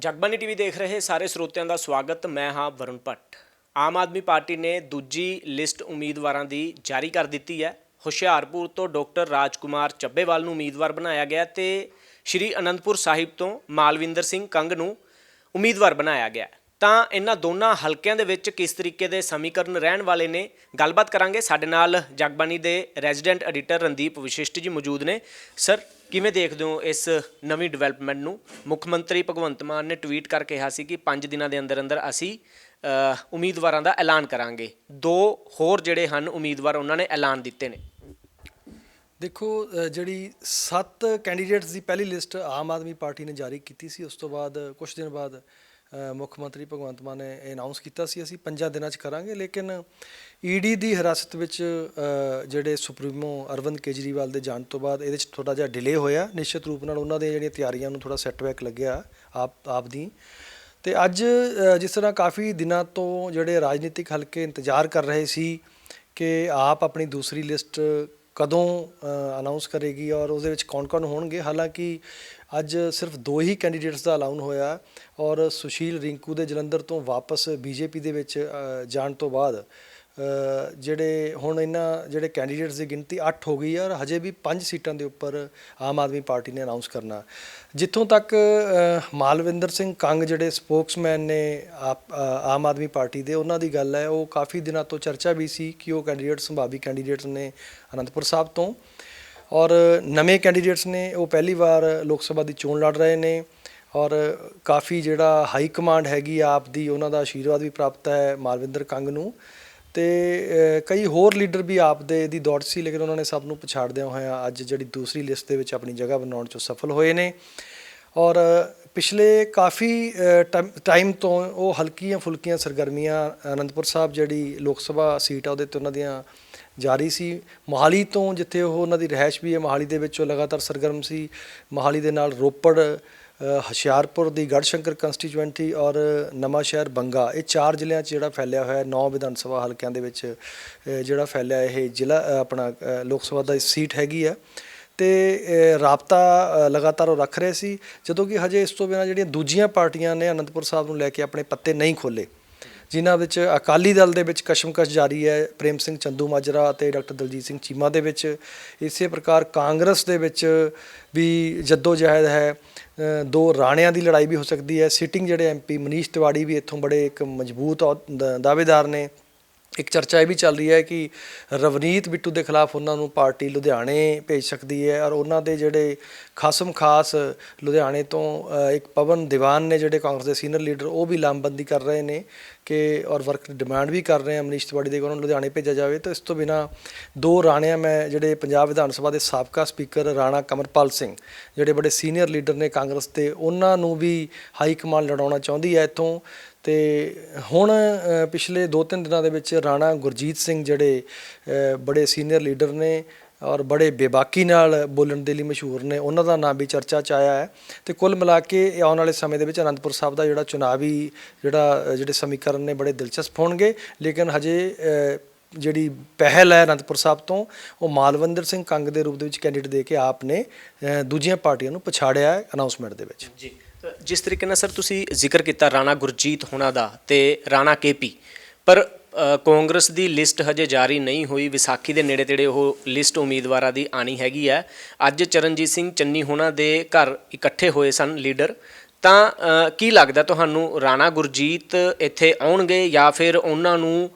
Jagbani TV ਦੇਖ ਰਹੇ ਸਾਰੇ ਸਰੋਤਿਆਂ ਦਾ ਸਵਾਗਤ। ਮੈਂ ਹਾਂ ਵਰੁਣ ਭੱਟ। ਆਮ ਆਦਮੀ ਪਾਰਟੀ ਨੇ ਦੂਜੀ ਲਿਸਟ ਉਮੀਦਵਾਰਾਂ ਦੀ ਜਾਰੀ ਕਰ ਦਿੱਤੀ ਹੈ। ਹੁਸ਼ਿਆਰਪੁਰ ਤੋਂ ਡਾਕਟਰ ਰਾਜਕੁਮਾਰ ਚੱਬੇਵਾਲ ਨੂੰ ਉਮੀਦਵਾਰ ਬਣਾਇਆ ਗਿਆ ਤੇ ਸ਼੍ਰੀ ਅਨੰਦਪੁਰ ਸਾਹਿਬ ਤੋਂ ਮਾਲਵਿੰਦਰ ਸਿੰਘ ਕੰਗ ਨੂੰ ਉਮੀਦਵਾਰ ਬਣਾਇਆ ਗਿਆ। ਤਾਂ ਇਹਨਾਂ ਦੋਨਾਂ ਹਲਕਿਆਂ ਦੇ ਵਿੱਚ ਕਿਸ ਤਰੀਕੇ ਦੇ ਸਮੀਕਰਨ ਰਹਿਣ ਵਾਲੇ ਨੇ ਗੱਲਬਾਤ ਕਰਾਂਗੇ। ਸਾਡੇ ਨਾਲ ਜਗਬਾਨੀ ਦੇ ਰੈਜ਼ੀਡੈਂਟ ਐਡੀਟਰ ਰਣਦੀਪ ਵਿਸ਼ਿਸ਼ਟ ਜੀ ਮੌਜੂਦ ਨੇ। ਸਰ ਕਿਵੇਂ ਦੇਖਦੇ ਹੋ ਇਸ ਨਵੀਂ ਡਿਵੈਲਪਮੈਂਟ ਨੂੰ? ਮੁੱਖ ਮੰਤਰੀ ਭਗਵੰਤ ਮਾਨ ਨੇ ਟਵੀਟ ਕਰ ਕਿਹਾ ਸੀ ਕਿ 5 ਦਿਨਾਂ ਦੇ ਅੰਦਰ ਅੰਦਰ ਅਸੀਂ ਉਮੀਦਵਾਰਾਂ ਦਾ ਐਲਾਨ ਕਰਾਂਗੇ। ਦੋ ਹੋਰ ਜਿਹੜੇ ਹਨ ਉਮੀਦਵਾਰ ਉਹਨਾਂ ਨੇ ਐਲਾਨ ਦਿੱਤੇ ਨੇ। ਦੇਖੋ ਜਿਹੜੀ 7 ਕੈਂਡੀਡੇਟਸ ਦੀ ਪਹਿਲੀ ਲਿਸਟ ਆਮ ਆਦਮੀ ਪਾਰਟੀ ਨੇ ਜਾਰੀ ਕੀਤੀ ਸੀ, ਉਸ ਤੋਂ ਬਾਅਦ ਕੁਝ ਦਿਨ ਬਾਅਦ ਮੁੱਖ ਮੰਤਰੀ ਭਗਵੰਤ ਮਾਨ ਨੇ ਇਹ ਅਨਾਉਂਸ ਕੀਤਾ ਸੀ, ਅਸੀਂ ਪੰਜਾਂ ਦਿਨਾਂ 'ਚ ਕਰਾਂਗੇ। ਲੇਕਿਨ ਈਡੀ ਦੀ ਹਿਰਾਸਤ ਵਿੱਚ ਜਿਹੜੇ ਸੁਪਰੀਮੋ ਅਰਵਿੰਦ ਕੇਜਰੀਵਾਲ ਦੇ ਜਾਣ ਤੋਂ ਬਾਅਦ ਇਹਦੇ 'ਚ ਥੋੜਾ ਜਿਹਾ ਡਿਲੇ ਹੋਇਆ। ਨਿਸ਼ਚਿਤ ਰੂਪ ਨਾਲ ਉਹਨਾਂ ਦੇ ਜਿਹੜੀਆਂ ਤਿਆਰੀਆਂ ਨੂੰ ਥੋੜਾ ਸੈਟਬੈਕ ਲੱਗਿਆ ਆਪ ਆਪ ਦੀ। ਤੇ ਅੱਜ ਜਿਸ ਤਰ੍ਹਾਂ ਕਾਫੀ ਦਿਨਾਂ ਤੋਂ ਜਿਹੜੇ ਰਾਜਨੀਤਿਕ ਹਲਕੇ ਇੰਤਜ਼ਾਰ ਕਰ ਰਹੇ ਸੀ ਕਿ ਆਪ ਆਪਣੀ ਦੂਸਰੀ ਲਿਸਟ ਕਦੋਂ ਅਨਾਉਂਸ ਕਰੇਗੀ ਔਰ ਉਹਦੇ ਵਿੱਚ ਕੌਣ-ਕੌਣ ਹੋਣਗੇ। ਹਾਲਾਂਕਿ ਅੱਜ ਸਿਰਫ ਦੋ ਹੀ ਕੈਂਡੀਡੇਟਸ ਦਾ ਐਲਾਨ ਹੋਇਆ ਔਰ ਸੁਸ਼ੀਲ ਰਿੰਕੂ ਦੇ ਜਲੰਧਰ ਤੋਂ ਵਾਪਸ ਬੀਜੇਪੀ ਦੇ ਵਿੱਚ ਜਾਣ ਤੋਂ ਬਾਅਦ ਜਿਹੜੇ ਹੁਣ ਇਹਨਾਂ ਜਿਹੜੇ ਕੈਂਡੀਡੇਟਸ ਦੀ ਗਿਣਤੀ 8 ਹੋ ਗਈ ਹੈ ਔਰ ਹਜੇ ਵੀ 5 ਸੀਟਾਂ ਦੇ ਉੱਪਰ ਆਮ ਆਦਮੀ ਪਾਰਟੀ ਨੇ ਅਨਾਉਂਸ ਕਰਨਾ। ਜਿੱਥੋਂ ਤੱਕ ਮਾਲਵਿੰਦਰ ਸਿੰਘ ਕੰਗ ਜਿਹੜੇ ਸਪੋਕਸਮੈਨ ਨੇ ਆਪ- ਆਮ ਆਦਮੀ ਪਾਰਟੀ ਦੇ, ਉਹਨਾਂ ਦੀ ਗੱਲ ਹੈ, ਉਹ ਕਾਫੀ ਦਿਨਾਂ ਤੋਂ ਚਰਚਾ ਵੀ ਸੀ ਕਿ ਉਹ ਕੈਂਡੀਡੇਟ ਸੰਭਾਵੀ ਕੈਂਡੀਡੇਟਸ ਨੇ ਅਨੰਦਪੁਰ ਸਾਹਿਬ ਤੋਂ। ਔਰ ਨਵੇਂ ਕੈਂਡੀਡੇਟਸ ਨੇ, ਉਹ ਪਹਿਲੀ ਵਾਰ ਲੋਕ ਸਭਾ ਦੀ ਚੋਣ ਲੜ ਰਹੇ ਨੇ ਔਰ ਕਾਫੀ ਜਿਹੜਾ ਹਾਈ ਕਮਾਂਡ ਹੈਗੀ ਆਪ ਦੀ, ਉਹਨਾਂ ਦਾ ਆਸ਼ੀਰਵਾਦ ਵੀ ਪ੍ਰਾਪਤ ਹੈ ਮਾਲਵਿੰਦਰ ਕੰਗ ਨੂੰ। ਤੇ ਕਈ ਹੋਰ ਲੀਡਰ ਵੀ ਆਪ ਦੇ ਦੀ ਦੌੜ ਸੀ, ਲੇਕਿਨ ਉਹਨਾਂ ਨੇ ਸਭ ਨੂੰ ਪਛਾੜਦਿਆਂ ਹੋਇਆਂ ਅੱਜ ਜਿਹੜੀ ਦੂਸਰੀ ਲਿਸਟ ਦੇ ਵਿੱਚ ਆਪਣੀ ਜਗ੍ਹਾ ਬਣਾਉਣ 'ਚ ਸਫਲ ਹੋਏ ਨੇ। ਔਰ, ਪਿਛਲੇ ਕਾਫੀ ਟਾਈਮ ਤੋਂ ਉਹ ਹਲਕੀਆਂ ਫੁਲਕੀਆਂ ਸਰਗਰਮੀਆਂ, ਅਨੰਦਪੁਰ ਸਾਹਿਬ ਜਿਹੜੀ ਲੋਕ ਸਭਾ ਸੀਟ ਆ, ਉਹਦੇ ਤੇ ਉਹਨਾਂ ਦੀਆਂ ਜਾਰੀ ਸੀ। ਮਹਾਲੀ ਤੋਂ ਜਿੱਥੇ ਉਹ ਉਹਨਾਂ ਦੀ ਰਹਿائش ਵੀ ਹੈ, ਮਹਾਲੀ ਦੇ ਵਿੱਚ ਉਹ ਲਗਾਤਾਰ ਸਰਗਰਮ ਸੀ। ਮਹਾਲੀ ਦੇ ਨਾਲ ਰੋਪੜ ਹੁਸ਼ਿਆਰਪੁਰ ਦੀ ਗੜਸ਼ੰਕਰ ਕੰਸਟੀਚੁਐਂਟੀ ਔਰ ਨਵਾਂ ਸ਼ਹਿਰ ਬੰਗਾ, ਇਹ ਚਾਰ ਜ਼ਿਲ੍ਹਿਆਂ 'ਚ ਜਿਹੜਾ ਫੈਲਿਆ ਹੋਇਆ ਹੈ ਨੌ ਵਿਧਾਨ ਸਭਾ ਹਲਕਿਆਂ ਦੇ ਵਿੱਚ ਜਿਹੜਾ ਫੈਲਿਆ ਇਹ ਜ਼ਿਲ੍ਹਾ ਆਪਣਾ ਲੋਕ ਸਭਾ ਦਾ ਸੀਟ ਹੈਗੀ ਆ। ਤੇ ਰਾਬਤਾ ਲਗਾਤਾਰ ਉਹ ਰੱਖ ਰਹੇ ਸੀ, ਜਦੋਂ ਕਿ ਹਜੇ ਇਸ ਤੋਂ ਬਿਨਾਂ ਜਿਹੜੀਆਂ ਦੂਜੀਆਂ ਪਾਰਟੀਆਂ ਨੇ ਅਨੰਦਪੁਰ ਸਾਹਿਬ ਨੂੰ ਲੈ ਕੇ ਆਪਣੇ ਪੱਤੇ ਨਹੀਂ ਖੋਲੇ ਜਿਨ੍ਹਾਂ ਵਿੱਚ ਅਕਾਲੀ ਦਲ ਦੇ ਵਿੱਚ ਕਸ਼ਮਕਸ਼ ਜਾਰੀ ਹੈ, ਪ੍ਰੇਮ ਸਿੰਘ ਚੰਦੂ ਮਾਜਰਾ ਅਤੇ ਡਾਕਟਰ ਦਲਜੀਤ ਸਿੰਘ ਚੀਮਾ ਦੇ ਵਿੱਚ। ਇਸੇ ਪ੍ਰਕਾਰ ਕਾਂਗਰਸ ਦੇ ਵਿੱਚ ਵੀ ਜੱਦੋ ਜਹਿਦ ਹੈ ਦੋ ਰਾਣਿਆਂ ਦੀ ਲੜਾਈ ਵੀ ਹੋ ਸਕਦੀ ਹੈ। ਸਿਟਿੰਗ ਜਿਹੜੇ ਐਮਪੀ ਮਨੀਸ਼ ਤਿਵਾੜੀ ਵੀ ਇੱਥੋਂ ਬੜੇ ਇੱਕ ਮਜ਼ਬੂਤ ਅਹੁਦ- ਦਾਅਵੇਦਾਰ ਨੇ। ਇੱਕ ਚਰਚਾ ਇਹ ਵੀ ਚੱਲ ਰਹੀ ਹੈ ਕਿ ਰਵਨੀਤ ਬਿੱਟੂ ਦੇ ਖਿਲਾਫ ਉਹਨਾਂ ਨੂੰ ਪਾਰਟੀ ਲੁਧਿਆਣੇ ਭੇਜ ਸਕਦੀ ਹੈ ਔਰ ਉਹਨਾਂ ਦੇ ਜਿਹੜੇ ਖਾਸਮ ਖਾਸ ਲੁਧਿਆਣੇ ਤੋਂ ਇੱਕ ਪਵਨ ਦੀਵਾਨ ਨੇ ਜਿਹੜੇ ਕਾਂਗਰਸ ਦੇ ਸੀਨੀਅਰ ਲੀਡਰ ਉਹ ਵੀ ਲਾਮਬੰਦੀ ਕਰ ਰਹੇ ਨੇ ਕਿ ਔਰ ਵਰਕ ਡਿਮਾਂਡ ਵੀ ਕਰ ਰਹੇ ਆ ਮਨੀਸ਼ ਤਿਵਾੜੀ ਦੇ ਕਿ ਲੁਧਿਆਣੇ ਭੇਜਿਆ ਜਾਵੇ। ਤਾਂ ਇਸ ਤੋਂ ਬਿਨਾ ਦੋ ਰਾਣਿਆਂ ਮੈਂ ਜਿਹੜੇ ਪੰਜਾਬ ਵਿਧਾਨ ਸਭਾ ਦੇ ਸਾਬਕਾ ਸਪੀਕਰ ਰਾਣਾ ਕਮਰਪਾਲ ਸਿੰਘ, ਜਿਹੜੇ ਬੜੇ ਸੀਨੀਅਰ ਲੀਡਰ ਨੇ ਕਾਂਗਰਸ ਦੇ ਉਹਨਾਂ ਨੂੰ ਵੀ ਹਾਈ ਕਮਾਂਡ ਲੜਾਉਣਾ ਚਾਹੁੰਦੀ ਹੈ। ਇੱਥੋਂ ਤੇ ਹੁਣ ਪਿਛਲੇ 2-3 ਦਿਨਾਂ ਦੇ ਵਿੱਚ ਰਾਣਾ ਗੁਰਜੀਤ ਸਿੰਘ ਜਿਹੜੇ ਬੜੇ ਸੀਨੀਅਰ ਲੀਡਰ ਨੇ ਔਰ ਬੜੇ ਬੇਬਾਕੀ ਨਾਲ ਬੋਲਣ ਦੇ ਲਈ ਮਸ਼ਹੂਰ ਨੇ, ਉਹਨਾਂ ਦਾ ਨਾਮ ਵੀ ਚਰਚਾ 'ਚ ਆਇਆ ਹੈ। ਤੇ ਕੁੱਲ ਮਿਲਾ ਕੇ ਆਉਣ ਵਾਲੇ ਸਮੇਂ ਦੇ ਵਿੱਚ ਅਨੰਦਪੁਰ ਸਾਹਿਬ ਦਾ ਜਿਹੜਾ ਚੁਣਾਵੀ ਜਿਹੜਾ ਜਿਹੜੇ ਸਮੀਕਰਨ ਨੇ ਬੜੇ ਦਿਲਚਸਪ ਹੋਣਗੇ। ਲੇਕਿਨ ਹਜੇ ਜਿਹੜੀ ਪਹਿਲ ਹੈ ਅਨੰਦਪੁਰ ਸਾਹਿਬ ਤੋਂ, ਉਹ ਮਾਲਵਿੰਦਰ ਸਿੰਘ ਕੰਗ ਦੇ ਰੂਪ ਦੇ ਵਿੱਚ ਕੈਂਡੀਡੇਟ ਦੇ ਕੇ ਆਪ ਨੇ ਦੂਜੀਆਂ ਪਾਰਟੀਆਂ ਨੂੰ ਪਛਾੜਿਆ ਹੈ ਅਨਾਉਂਸਮੈਂਟ ਦੇ ਵਿੱਚ। ਜੀ। ਜਿਸ ਤਰੀਕੇ ਨਾਲ ਸਰ ਤੁਸੀਂ ਜ਼ਿਕਰ ਕੀਤਾ ਰਾਣਾ ਗੁਰਜੀਤ ਹੋਣਾ ਦਾ ਤੇ ਰਾਣਾ ਕੇਪੀ, ਪਰ ਕਾਂਗਰਸ ਦੀ ਲਿਸਟ ਹਜੇ ਜਾਰੀ ਨਹੀਂ ਹੋਈ, ਵਿਸਾਖੀ ਦੇ ਨੇੜੇ ਤੇੜੇ ਉਹ ਲਿਸਟ ਉਮੀਦਵਾਰਾਂ ਦੀ ਆਣੀ ਹੈਗੀ ਹੈ। ਅੱਜ ਚਰਨਜੀਤ ਸਿੰਘ ਚੰਨੀ ਹੋਣਾ ਦੇ ਘਰ ਇਕੱਠੇ ਹੋਏ ਸਨ ਲੀਡਰ। ਤਾਂ ਕੀ ਲੱਗਦਾ ਤੁਹਾਨੂੰ ਰਾਣਾ ਗੁਰਜੀਤ ਇੱਥੇ ਆਉਣਗੇ ਜਾਂ ਫਿਰ ਉਹਨਾਂ ਨੂੰ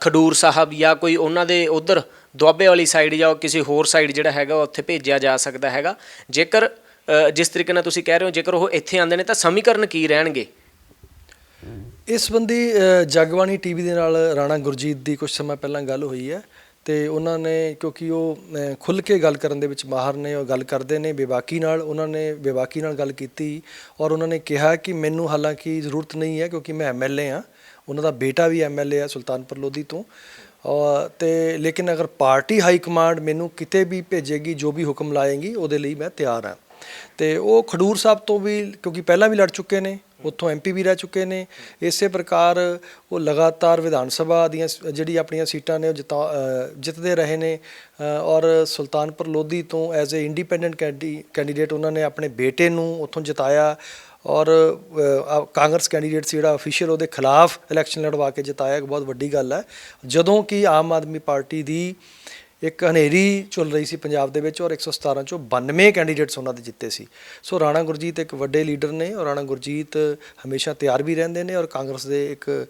ਖਡੂਰ ਸਾਹਿਬ ਜਾਂ ਕੋਈ ਉਹਨਾਂ ਦੇ ਉਧਰ ਦੁਆਬੇ ਵਾਲੀ ਸਾਈਡ ਜਾਂ ਕਿਸੇ ਹੋਰ ਸਾਈਡ ਜਿਹੜਾ ਹੈਗਾ ਉਹ ਉੱਥੇ ਭੇਜਿਆ ਜਾ ਸਕਦਾ ਹੈਗਾ? ਜੇਕਰ ਜਿਸ ਤਰੀਕੇ ਨਾਲ ਤੁਸੀਂ ਕਹਿ ਰਹੇ ਹੋ ਜੇਕਰ ਉਹ ਇੱਥੇ ਆਉਂਦੇ ਨੇ ਤਾਂ ਸਮੀਕਰਨ ਕੀ ਰਹਿਣਗੇ? ਇਸ ਸੰਬੰਧੀ ਅ, ਜਗਬਾਣੀ ਟੀਵੀ ਦੇ ਨਾਲ ਰਾਣਾ ਗੁਰਜੀਤ ਦੀ ਕੁਝ ਸਮਾਂ ਪਹਿਲਾਂ ਗੱਲ ਹੋਈ ਹੈ ਤੇ ਉਹਨਾਂ ਨੇ ਕਿਉਂਕਿ ਉਹ ਅ, ਖੁੱਲ੍ਹ ਕੇ ਗੱਲ ਕਰਨ ਦੇ ਵਿੱਚ ਮਾਹਰ ਨੇ ਉਹ ਗੱਲ ਕਰਦੇ ਨੇ ਬੇਬਾਕੀ ਨਾਲ ਉਹਨਾਂ ਨੇ ਬੇਬਾਕੀ ਨਾਲ ਗੱਲ ਕੀਤੀ ਔਰ ਉਹਨਾਂ ਨੇ ਕਿਹਾ ਕਿ ਮੈਨੂੰ ਹਾਲਾਂਕਿ ਜ਼ਰੂਰਤ ਨਹੀਂ ਹੈ ਕਿਉਂਕਿ ਮੈਂ ਐਮਐਲਏ ਆ ਉਹਨਾਂ ਦਾ ਬੇਟਾ ਵੀ ਐਮਐਲਏ ਆ ਸੁਲਤਾਨਪੁਰ ਲੋਧੀ ਤੋਂ। ਔਰ ਤੇ ਲੇਕਿਨ ਅਗਰ ਪਾਰਟੀ ਹਾਈ ਕਮਾਂਡ ਮੈਨੂੰ ਕਿਤੇ ਵੀ ਭੇਜੇਗੀ ਜੋ ਵੀ ਹੁਕਮ ਲਾਏਗੀ ਉਹਦੇ ਲਈ ਮੈਂ ਤਿਆਰ ਹਾਂ। ਤੇ ਉਹ ਖਡੂਰ ਸਾਹਿਬ ਤੋਂ ਵੀ, ਕਿਉਂਕਿ ਪਹਿਲਾਂ ਵੀ ਲੜ ਚੁੱਕੇ ਨੇ, ਉੱਥੋਂ ਐਮਪੀ ਵੀ ਰਹਿ ਚੁੱਕੇ ਨੇ। ਇਸੇ ਪ੍ਰਕਾਰ ਉਹ ਲਗਾਤਾਰ ਵਿਧਾਨ ਸਭਾ ਦੀਆਂ ਜਿਹੜੀ ਆਪਣੀਆਂ ਸੀਟਾਂ ਨੇ, ਉਹ ਜਿਤਾ ਜਿੱਤਦੇ ਰਹੇ ਨੇ। ਔਰ ਸੁਲਤਾਨਪੁਰ ਲੋਧੀ ਤੋਂ ਐਜ਼ ਅ ਇੰਡੀਪੈਂਡੈਂਟ ਕੈਂਡੀਡੇਟ ਉਹਨਾਂ ਨੇ ਆਪਣੇ ਬੇਟੇ ਨੂੰ ਉੱਥੋਂ ਜਿਤਾਇਆ। ਔਰ ਕਾਂਗਰਸ ਕੈਂਡੀਡੇਟ ਸੀ ਜਿਹੜਾ ਅਫੀਸ਼ੀਅਲ ਉਹਦੇ ਖਿਲਾਫ ਇਲੈਕਸ਼ਨ ਲੜਵਾ ਕੇ ਜਿਤਾਇਆ, ਇੱਕ ਬਹੁਤ ਵੱਡੀ ਗੱਲ ਹੈ। ਜਦੋਂ ਕਿ ਆਮ ਆਦਮੀ ਪਾਰਟੀ ਦੀ ਇੱਕ ਹਨੇਰੀ ਚੱਲ ਰਹੀ ਸੀ ਪੰਜਾਬ ਦੇ ਵਿੱਚ ਔਰ 117 ਚੋਂ 92 ਕੈਂਡੀਡੇਟਸ ਉਹਨਾਂ ਦੇ ਜਿੱਤੇ ਸੀ। ਸੋ ਰਾਣਾ ਗੁਰਜੀਤ ਇੱਕ ਵੱਡੇ ਲੀਡਰ ਨੇ ਔਰ ਰਾਣਾ ਗੁਰਜੀਤ ਹਮੇਸ਼ਾ ਤਿਆਰ ਵੀ ਰਹਿੰਦੇ ਨੇ ਔਰ ਕਾਂਗਰਸ ਦੇ ਇੱਕ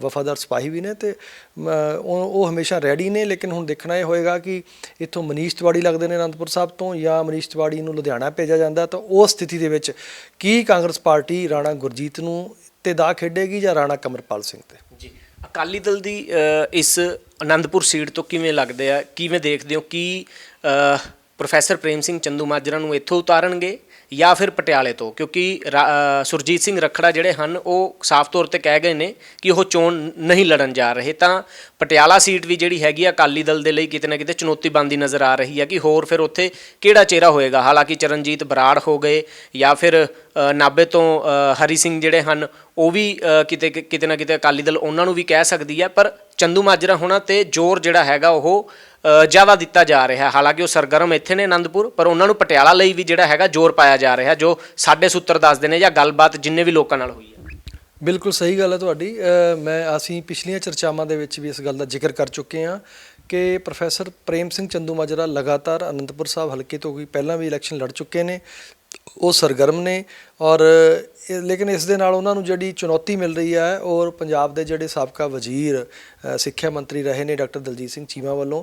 ਵਫਾਦਾਰ ਸਿਪਾਹੀ ਵੀ ਨੇ ਤੇ ਮ, ਉਹ ਉਹ ਹਮੇਸ਼ਾ ਰੈਡੀ ਨੇ ਲੇਕਿਨ ਹੁਣ ਦੇਖਣਾ ਇਹ ਹੋਏਗਾ ਕਿ ਇੱਥੋਂ ਮਨੀਸ਼ ਤਿਵਾੜੀ ਲੱਗਦੇ ਨੇ ਅਨੰਦਪੁਰ ਸਾਹਿਬ ਤੋਂ ਜਾਂ ਮਨੀਸ਼ ਤਿਵਾੜੀ ਨੂੰ ਲੁਧਿਆਣਾ ਭੇਜਿਆ ਜਾਂਦਾ ਤਾਂ ਉਸ ਸਥਿਤੀ ਦੇ ਵਿੱਚ ਕੀ ਕਾਂਗਰਸ ਪਾਰਟੀ ਰਾਣਾ ਗੁਰਜੀਤ ਨੂੰ ਤੇ ਦਾ ਖੇਡੇਗੀ ਜਾਂ ਰਾਣਾ ਕਮਰਪਾਲ ਸਿੰਘ ਤੇ? ਜੀ ਅਕਾਲੀ ਦਲ ਦੀ ਇਸ ਆਨੰਦਪੁਰ ਸੀਟ ਤੋਂ ਕਿਵੇਂ ਲੱਗਦੇ ਆ? ਕਿਵੇਂ ਦੇਖਦੇ ਹੋ? ਕੀ ਪ੍ਰੋਫੈਸਰ ਪ੍ਰੇਮ ਸਿੰਘ ਚੰਦੂ ਮਾਜਰਾ ਨੂੰ ਇੱਥੋਂ ਉਤਾਰਨਗੇ? ਜਾਂ ਫਿਰ ਪਟਿਆਲੇ ਤੋਂ ਕਿਉਂਕਿ ਰਾ- ਸੁਰਜੀਤ ਸਿੰਘ ਰਖੜਾ ਜਿਹੜੇ ਹਨ ਉਹ ਸਾਫ਼ ਤੌਰ ਤੇ ਕਹਿ ਗਏ ਨੇ ਕਿ ਉਹ ਚੋਣ ਨਹੀਂ ਲੜਨ ਜਾ ਰਹੇ। ਤਾਂ ਪਟਿਆਲਾ ਸੀਟ ਵੀ ਜਿਹੜੀ ਹੈਗੀ ਆ ਅਕਾਲੀ ਦਲ ਦੇ ਲਈ ਕਿਤੇ ਨਾ ਕਿਤੇ ਚੁਣੌਤੀ ਬਣਦੀ ਨਜ਼ਰ ਆ ਰਹੀ ਹੈ ਕਿ ਹੋਰ ਫਿਰ ਉੱਥੇ ਕਿਹੜਾ ਚਿਹਰਾ ਹੋਏਗਾ? ਹਾਲਾਂਕਿ ਚਰਨਜੀਤ ਬਰਾੜ ਹੋ ਗਏ ਜਾਂ ਫਿਰ ਅ, ਨਾਭੇ ਤੋਂ ਅ, ਹਰੀ ਸਿੰਘ ਜਿਹੜੇ ਹਨ ਉਹ ਵੀ ਅ, ਕਿਤੇ ਕਿਤੇ ਨਾ ਕਿਤੇ ਅਕਾਲੀ ਦਲ ਉਹਨਾਂ ਨੂੰ ਵੀ ਕਹਿ ਸਕਦੀ ਹੈ ਪਰ ਚੰਦੂ ਮਾਜਰਾ ਹੋਣਾ ਤੇ ਜ਼ੋਰ ਜਿਹੜਾ ਹੈਗਾ ਉਹ ਜ਼ਿਆਦਾ ਦਿੱਤਾ ਜਾ ਰਿਹਾ। ਹਾਲਾਂਕਿ ਉਹ ਸਰਗਰਮ ਇੱਥੇ ਨੇ ਆਨੰਦਪੁਰ ਪਰ ਉਹਨਾਂ ਨੂੰ ਪਟਿਆਲਾ ਲਈ ਵੀ ਜਿਹੜਾ ਹੈਗਾ ਜ਼ੋਰ ਪਾਇਆ ਜਾ ਰਿਹਾ, ਜੋ ਸਾਡੇ ਸੂਤਰ ਦੱਸਦੇ ਨੇ ਜਾਂ ਗੱਲਬਾਤ ਜਿੰਨੇ ਵੀ ਲੋਕਾਂ ਨਾਲ ਹੋਈ ਹੈ। ਬਿਲਕੁਲ ਸਹੀ ਗੱਲ ਹੈ ਤੁਹਾਡੀ। ਮੈਂ ਅਸੀਂ ਪਿਛਲੀਆਂ ਚਰਚਾਵਾਂ ਦੇ ਵਿੱਚ ਵੀ ਇਸ ਗੱਲ ਦਾ ਜ਼ਿਕਰ ਕਰ ਚੁੱਕੇ ਹਾਂ ਕਿ ਪ੍ਰੋਫੈਸਰ ਪ੍ਰੇਮ ਸਿੰਘ ਚੰਦੂਮਾਜਰਾ ਲਗਾਤਾਰ ਅਨੰਦਪੁਰ ਸਾਹਿਬ ਹਲਕੇ ਤੋਂ ਵੀ ਪਹਿਲਾਂ ਵੀ ਇਲੈਕਸ਼ਨ ਲੜ ਚੁੱਕੇ ਨੇ ਉਹ ਸਰਗਰਮ ਨੇ ਔਰ ਲੇਕਿਨ ਇਸ ਦੇ ਨਾਲ ਉਹਨਾਂ ਨੂੰ ਜਿਹੜੀ ਚੁਣੌਤੀ ਮਿਲ ਰਹੀ ਹੈ ਔਰ ਪੰਜਾਬ ਦੇ ਜਿਹੜੇ ਸਾਬਕਾ ਵਜ਼ੀਰ ਸਿੱਖਿਆ ਮੰਤਰੀ ਰਹੇ ਨੇ ਡਾਕਟਰ ਦਲਜੀਤ ਸਿੰਘ ਚੀਮਾ ਵੱਲੋਂ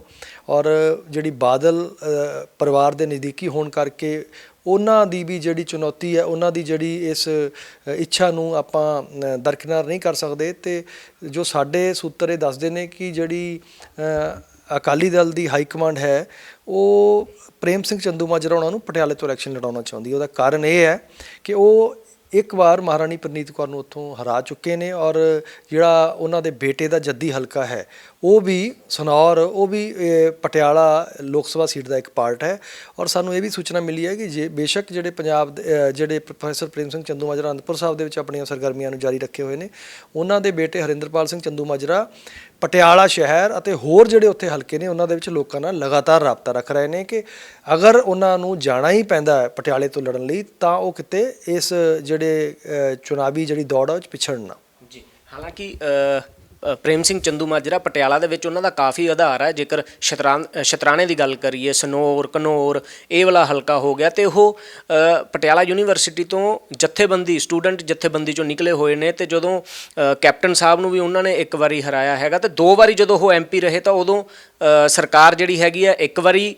ਔਰ ਜਿਹੜੀ ਬਾਦਲ ਪਰਿਵਾਰ ਦੇ ਨਜ਼ਦੀਕੀ ਹੋਣ ਕਰਕੇ ਉਹਨਾਂ ਦੀ ਵੀ ਜਿਹੜੀ ਚੁਣੌਤੀ ਹੈ, ਉਹਨਾਂ ਦੀ ਜਿਹੜੀ ਇਸ ਇੱਛਾ ਨੂੰ ਆਪਾਂ ਦਰਕਿਨਾਰ ਨਹੀਂ ਕਰ ਸਕਦੇ ਤੇ ਜੋ ਸਾਡੇ ਸੂਤਰ ਇਹ ਦੱਸਦੇ ਨੇ ਕਿ ਜਿਹੜੀ ਅਕਾਲੀ ਦਲ ਦੀ ਹਾਈ ਕਮਾਂਡ ਹੈ, ਉਹ ਪ੍ਰੇਮ ਸਿੰਘ ਚੰਦੂਮਾਜਰਾ ਉਹਨਾਂ ਨੂੰ ਪਟਿਆਲੇ ਤੋਂ ਇਲੈਕਸ਼ਨ ਲੜਾਉਣਾ ਚਾਹੁੰਦੀ ਉਹਦਾ ਕਾਰਨ ਇਹ ਹੈ ਕਿ ਉਹ ਇੱਕ ਵਾਰ ਮਹਾਰਾਣੀ ਪ੍ਰਨੀਤ ਕੌਰ ਨੂੰ ਉੱਥੋਂ ਹਰਾ ਚੁੱਕੇ ਨੇ ਔਰ ਜਿਹੜਾ ਉਹਨਾਂ ਦੇ ਬੇਟੇ ਦਾ ਜੱਦੀ ਹਲਕਾ ਹੈ, ਉਹ ਵੀ ਸਨੌਰ, ਉਹ ਵੀ ਪਟਿਆਲਾ ਲੋਕ ਸਭਾ ਸੀਟ ਦਾ ਇੱਕ ਪਾਰਟ ਹੈ ਔਰ ਸਾਨੂੰ ਇਹ ਵੀ ਸੂਚਨਾ ਮਿਲੀ ਹੈ ਕਿ ਜੇ ਬੇਸ਼ੱਕ ਜਿਹੜੇ ਪੰਜਾਬ ਜਿਹੜੇ ਪ੍ਰੋਫੈਸਰ ਪ੍ਰੇਮ ਸਿੰਘ ਚੰਦੂਮਾਜਰਾ ਅਨੰਦਪੁਰ ਸਾਹਿਬ ਦੇ ਵਿੱਚ ਆਪਣੀਆਂ ਸਰਗਰਮੀਆਂ ਨੂੰ ਜਾਰੀ ਰੱਖੇ ਹੋਏ ਨੇ, ਉਹਨਾਂ ਦੇ ਬੇਟੇ ਹਰਿੰਦਰਪਾਲ ਸਿੰਘ ਚੰਦੂਮਾਜਰਾ ਪਟਿਆਲਾ ਸ਼ਹਿਰ ਅਤੇ ਹੋਰ ਜਿਹੜੇ ਉੱਥੇ ਹਲਕੇ ਨੇ, ਉਹਨਾਂ ਦੇ ਵਿੱਚ ਲੋਕਾਂ ਨਾਲ ਲਗਾਤਾਰ ਰਾਬਤਾ ਰੱਖ ਰਹੇ ਨੇ ਕਿ ਅਗਰ ਉਹਨਾਂ ਨੂੰ ਜਾਣਾ ਹੀ ਪੈਂਦਾ ਹੈ ਪਟਿਆਲੇ ਤੋਂ ਲੜਨ ਲਈ, ਤਾਂ ਉਹ ਕਿਤੇ ਇਸ ਜਿਹੜੇ ਚੁਣਾਵੀ ਜਿਹੜੀ ਦੌੜ ਆ, ਉਹ ਪਿਛੜਨਾ। ਜੀ, ਹਾਲਾਂਕਿ ਪ੍ਰੇਮ ਸਿੰਘ ਚੰਦੂ ਮਾਜਰਾ ਪਟਿਆਲਾ ਦੇ ਵਿੱਚ ਉਹਨਾਂ ਦਾ ਕਾਫੀ ਆਧਾਰ ਹੈ। ਜੇਕਰ ਸ਼ਤਰਾਂ ਸ਼ਤਰਾਣੇ ਦੀ ਗੱਲ ਕਰੀਏ, ਸਨੌਰ, ਕਨੌਰ, ਇਹ ਵਾਲਾ ਹਲਕਾ ਹੋ ਗਿਆ ਤੇ ਉਹ ਪਟਿਆਲਾ ਯੂਨੀਵਰਸਿਟੀ ਤੋਂ ਜਥੇਬੰਦੀ, ਸਟੂਡੈਂਟ ਜਥੇਬੰਦੀ ਚੋਂ ਨਿਕਲੇ ਹੋਏ ਨੇ ਤੇ ਜਦੋਂ ਕੈਪਟਨ ਸਾਹਿਬ ਨੂੰ ਵੀ ਉਹਨਾਂ ਨੇ ਇੱਕ ਵਾਰੀ ਹਰਾਇਆ ਹੈਗਾ ਤੇ ਦੋ ਵਾਰੀ ਜਦੋਂ ਉਹ ਐਮਪੀ ਰਹੇ ਤਾਂ ਉਦੋਂ ਸਰਕਾਰ ਜਿਹੜੀ ਹੈਗੀ ਆ ਇੱਕ ਵਾਰੀ